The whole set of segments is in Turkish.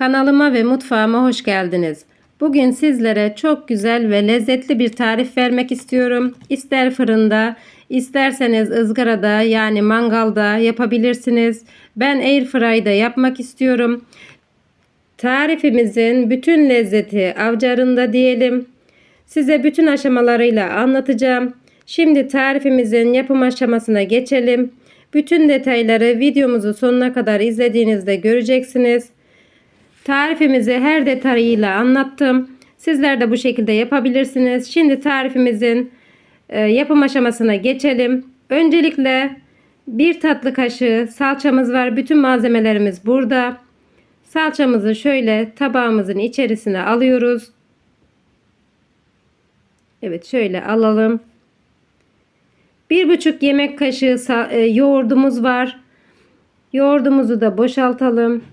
Kanalıma ve mutfağıma hoş geldiniz. Bugün sizlere çok güzel ve lezzetli bir tarif vermek istiyorum. İster fırında, isterseniz ızgarada yani mangalda yapabilirsiniz. Ben airfry'da yapmak istiyorum. Tarifimizin bütün lezzeti avcarında diyelim. Size bütün aşamalarıyla anlatacağım. Şimdi tarifimizin yapım aşamasına geçelim. Bütün detayları videomuzu sonuna kadar izlediğinizde göreceksiniz. Tarifimizi her detayıyla anlattım. Sizler de bu şekilde yapabilirsiniz. Şimdi tarifimizin e, yapım aşamasına geçelim. Öncelikle bir tatlı kaşığı salçamız var. Bütün malzemelerimiz burada. Salçamızı şöyle tabağımızın içerisine alıyoruz. Evet şöyle alalım. Bir buçuk yemek kaşığı e, yoğurdumuz var. Yoğurdumuzu da boşaltalım.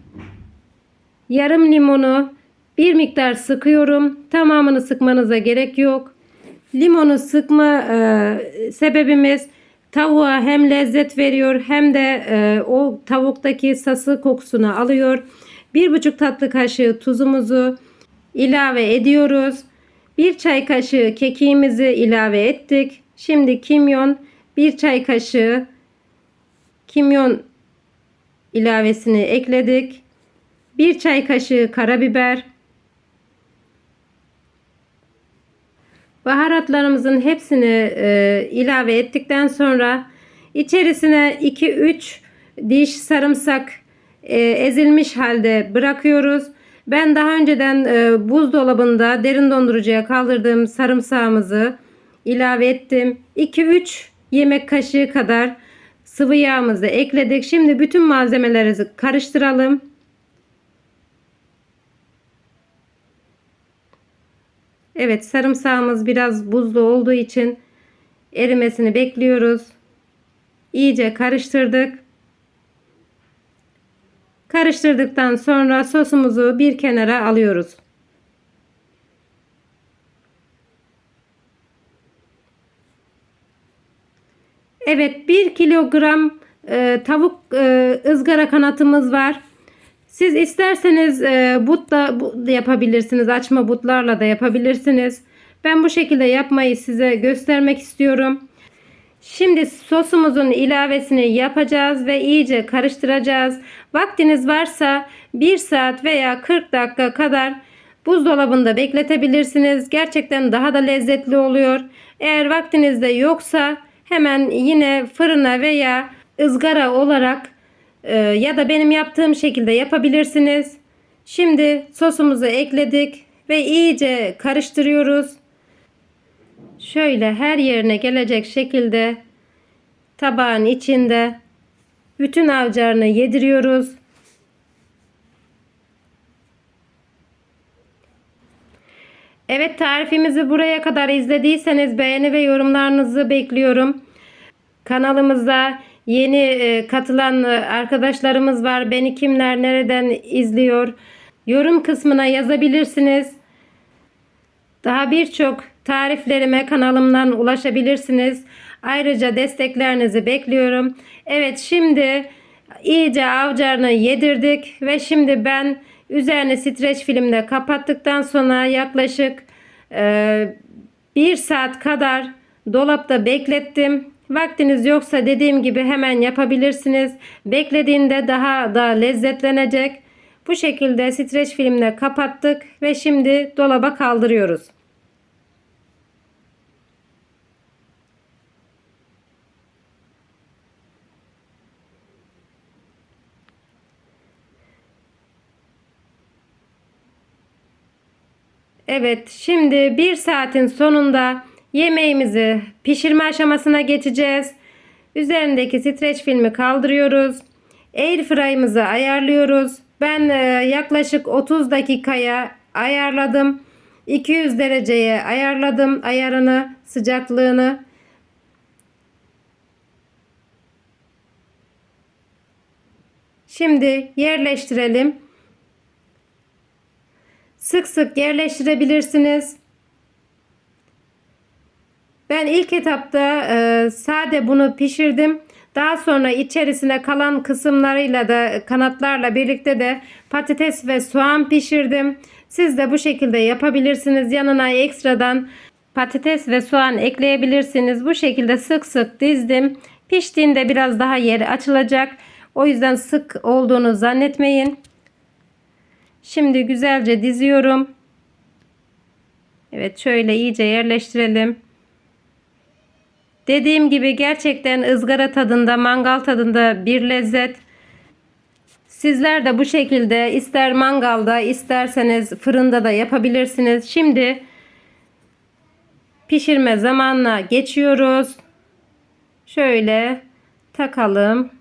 Yarım limonu bir miktar sıkıyorum. Tamamını sıkmanıza gerek yok. Limonu sıkma e, sebebimiz tavuğa hem lezzet veriyor hem de e, o tavuktaki sası kokusunu alıyor. Bir buçuk tatlı kaşığı tuzumuzu ilave ediyoruz. Bir çay kaşığı kekiğimizi ilave ettik. Şimdi kimyon bir çay kaşığı kimyon ilavesini ekledik. 1 çay kaşığı karabiber. Baharatlarımızın hepsini e, ilave ettikten sonra içerisine 2-3 diş sarımsak e, ezilmiş halde bırakıyoruz. Ben daha önceden e, buzdolabında derin dondurucuya kaldırdığım sarımsağımızı ilave ettim. 2-3 yemek kaşığı kadar sıvı yağımızı ekledik. Şimdi bütün malzemelerimizi karıştıralım. Evet sarımsağımız biraz buzlu olduğu için erimesini bekliyoruz. İyice karıştırdık. Karıştırdıktan sonra sosumuzu bir kenara alıyoruz. Evet 1 kilogram e, tavuk e, ızgara kanatımız var. Siz isterseniz e, but da yapabilirsiniz. Açma butlarla da yapabilirsiniz. Ben bu şekilde yapmayı size göstermek istiyorum. Şimdi sosumuzun ilavesini yapacağız ve iyice karıştıracağız. Vaktiniz varsa 1 saat veya 40 dakika kadar buzdolabında bekletebilirsiniz. Gerçekten daha da lezzetli oluyor. Eğer vaktiniz de yoksa hemen yine fırına veya ızgara olarak ee, ya da benim yaptığım şekilde yapabilirsiniz. Şimdi sosumuzu ekledik ve iyice karıştırıyoruz. Şöyle her yerine gelecek şekilde tabağın içinde bütün avcarını yediriyoruz. Evet tarifimizi buraya kadar izlediyseniz beğeni ve yorumlarınızı bekliyorum. Kanalımıza yeni e, katılan e, arkadaşlarımız var. Beni kimler nereden izliyor? Yorum kısmına yazabilirsiniz. Daha birçok tariflerime kanalımdan ulaşabilirsiniz. Ayrıca desteklerinizi bekliyorum. Evet şimdi iyice avcarını yedirdik ve şimdi ben üzerine streç filmle kapattıktan sonra yaklaşık e, bir saat kadar dolapta beklettim. Vaktiniz yoksa dediğim gibi hemen yapabilirsiniz. Beklediğinde daha da lezzetlenecek. Bu şekilde streç filmle kapattık ve şimdi dolaba kaldırıyoruz. Evet, şimdi bir saatin sonunda yemeğimizi pişirme aşamasına geçeceğiz. Üzerindeki streç filmi kaldırıyoruz. Airfry'ımızı ayarlıyoruz. Ben e, yaklaşık 30 dakikaya ayarladım. 200 dereceye ayarladım ayarını, sıcaklığını. Şimdi yerleştirelim. Sık sık yerleştirebilirsiniz. Ben ilk etapta e, sade bunu pişirdim. Daha sonra içerisine kalan kısımlarıyla da kanatlarla birlikte de patates ve soğan pişirdim. Siz de bu şekilde yapabilirsiniz. Yanına ekstradan patates ve soğan ekleyebilirsiniz. Bu şekilde sık sık dizdim. Piştiğinde biraz daha yeri açılacak. O yüzden sık olduğunu zannetmeyin. Şimdi güzelce diziyorum. Evet şöyle iyice yerleştirelim. Dediğim gibi gerçekten ızgara tadında, mangal tadında bir lezzet. Sizler de bu şekilde ister mangalda isterseniz fırında da yapabilirsiniz. Şimdi pişirme zamanına geçiyoruz. Şöyle takalım.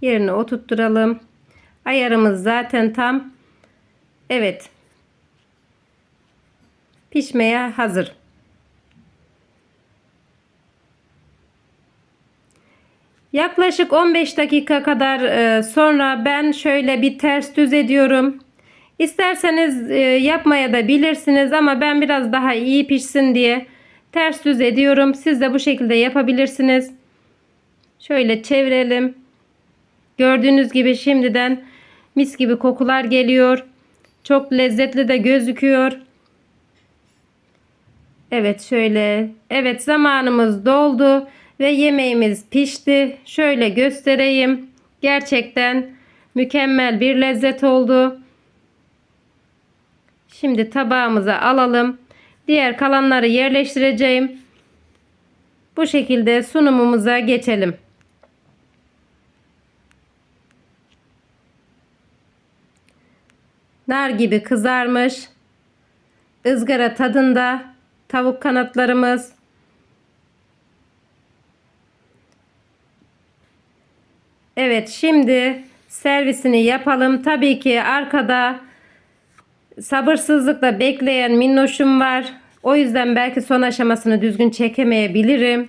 Yerine oturtturalım. Ayarımız zaten tam. Evet. Pişmeye hazır. Yaklaşık 15 dakika kadar e, sonra ben şöyle bir ters düz ediyorum. İsterseniz e, yapmaya da bilirsiniz ama ben biraz daha iyi pişsin diye ters düz ediyorum. Siz de bu şekilde yapabilirsiniz. Şöyle çevirelim. Gördüğünüz gibi şimdiden mis gibi kokular geliyor. Çok lezzetli de gözüküyor. Evet şöyle. Evet zamanımız doldu ve yemeğimiz pişti. Şöyle göstereyim. Gerçekten mükemmel bir lezzet oldu. Şimdi tabağımıza alalım. Diğer kalanları yerleştireceğim. Bu şekilde sunumumuza geçelim. Nar gibi kızarmış. ızgara tadında tavuk kanatlarımız. Evet şimdi servisini yapalım. Tabii ki arkada sabırsızlıkla bekleyen minnoşum var. O yüzden belki son aşamasını düzgün çekemeyebilirim.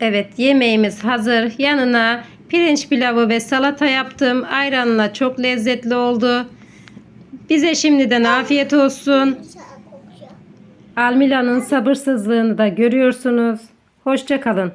Evet yemeğimiz hazır. Yanına pirinç pilavı ve salata yaptım. Ayranla çok lezzetli oldu. Bize şimdiden afiyet olsun. Almila'nın sabırsızlığını da görüyorsunuz. Hoşça kalın.